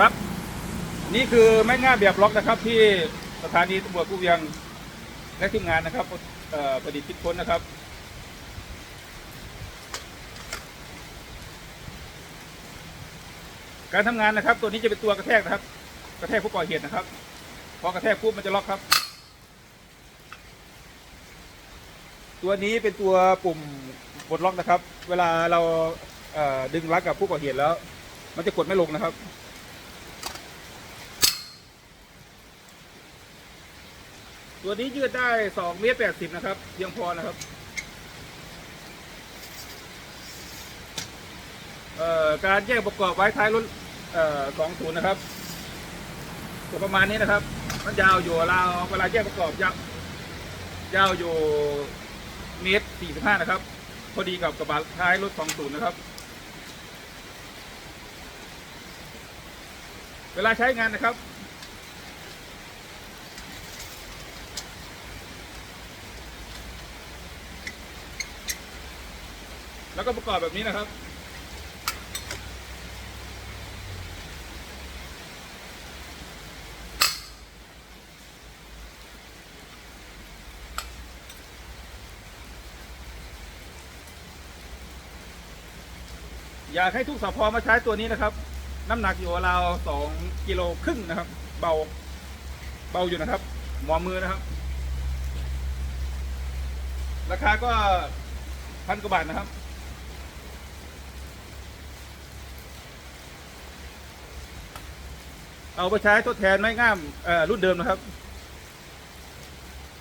ครับ นี่คือไม้งามแบบล็อกนะครับ ที่สถานีตำรวจผู้เวียงและทีมงานนะครับประดิษฐ์คิดค้นนะครับ การทำงานนะครับ ตัวนี้จะเป็นตัวกระแทกนะครับ กระแทกผู้ก่อเหตุนะครับพอกระแทกปุ๊บมันจะล็อกครับ ตัวนี้เป็นตัวปุ่มปลดล็อกนะครับ เวลาเราเดึงลักกับผู้ก่อเหตุแล้ว มันจะกดไม่ลงนะครับ ตัวนี้ยืดได้2เมตร80 นะครับเพียงพอนะครับเอ่อการแยกประกอบไว้ท้ายรถเอ่อ20นะครับก็ประมาณนี้นะครับ มันยาวอยู่เราเวลาแยกประกอบยาวยาวอยู่เมตร45นะครับ พอดีกับกระบะท้ายรถ20นะครับ เวลาใช้งานนะครับ แล้วก็ประกอบแบบนี้นะครับ อยากให้ทุกสพมาใช้ตัวนี้นะครับ น้ำหนักอยู่ราวสองกิโลครึ่งนะครับ เบาเบาอยู่นะครับ หมอมือนะครับ ราคาก็พันกว่าบาทนะครับ เอาไปใช้ทดแทนไม้งามเอ่อรุ่นเดิมนะครับ